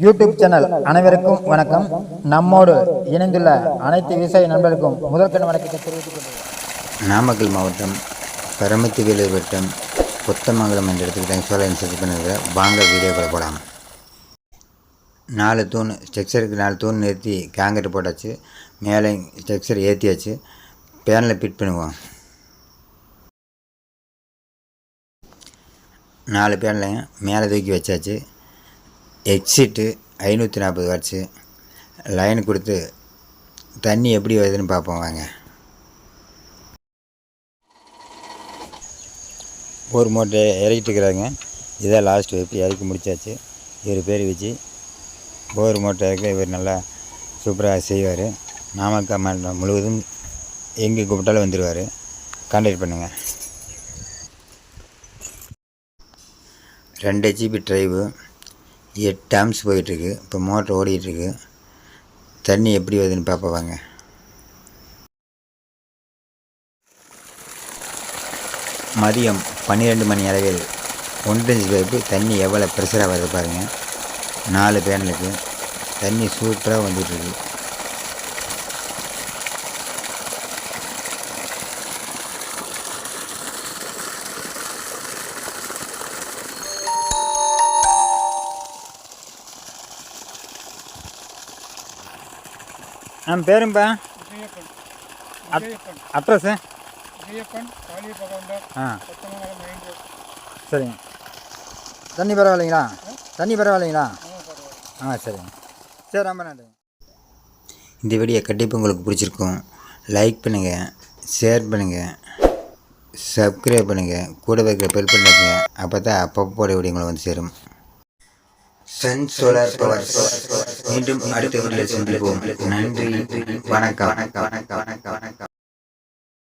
YouTube channel அனைவருக்கும் வணக்கம். நம்மோடு இணைந்துள்ள அனைத்து விவசாய நண்பர்களுக்கும் முதற்கண் வணக்கத்தை தெரிவித்துக் கொள்கிறேன். நாமக்கல் மாவட்டம் பரமத்தி வேலூர் வட்டம் கொத்தமங்கலம் என்ற இடத்துக்கு தான் சோழன் செட் வாங்க வீடியோக்களை போடாம நாலு தூண் ஸ்ட்ரக்சருக்கு நாலு தூண் நிறுத்தி காங்கிரீட் போட்டாச்சு. மேலே ஸ்ட்ரக்சர் ஏற்றியாச்சு பேனலை ஃபிட் பண்ணுவோம். நாலு பேனலையும் மேலே தூக்கி வச்சாச்சு. எக்ஸிட்டு ஐநூற்றி நாற்பது வாட்ஸு லைன் கொடுத்து தண்ணி எப்படி வருதுன்னு பார்ப்போம் வாங்க. ஒரு மூட்டை இறக்கிட்டு இருக்கிறாங்க. இதான் லாஸ்ட் வைப்பு இறக்கி முடிச்சாச்சு? இவர் பேர் வச்சு போர் மூட்டை இறக்க இவர் நல்லா சூப்பராக செய்வார். நாமக்கல் மாவட்டம் முழுவதும் எங்கே கூப்பிட்டாலும் வந்துடுவார் கான்டாக்ட் பண்ணுங்கள் ரெண்டு ஜிபி ட்ரைவு எட்டு டேம்ஸ் போயிட்டுருக்கு. இப்போ மோட்டர் ஓடிட்டுருக்கு. தண்ணி எப்படி வருதுன்னு பார்ப்போம் வாங்க. மதியம் பன்னிரெண்டு மணி அளவில் ஒன்றஞ்சு பைப்பு தண்ணி எவ்வளோ ப்ரெஷராக வருது பாருங்கள் நாலு பேனலுக்கு தண்ணி சூப்பராக வந்துட்டுருக்கு. நம்ம பேரும்பா. அட்ரஸு? ஆ. சரிங்க. தண்ணி பரவாயில்லைங்களா? தண்ணி பரவாயில்லைங்களா? ஆ ஆ சரிங்க. சரி ரொம்ப நன்றி. இந்த வீடியோ கண்டிப்பாக உங்களுக்கு பிடிச்சிருக்கும். லைக் பண்ணுங்கள் ஷேர் பண்ணுங்கள் சப்ஸ்கிரைப் பண்ணுங்கள் கூட வைக்கிற பெல் பண்ணுங்க அப்போ தான் அப்பப்போ போட வீடியோ உங்களை வந்து சேரும். சன் சோலார் பவர் மீண்டும் அடுத்த வீடியோ சந்திப்போம். நன்றி. வணக்கம்.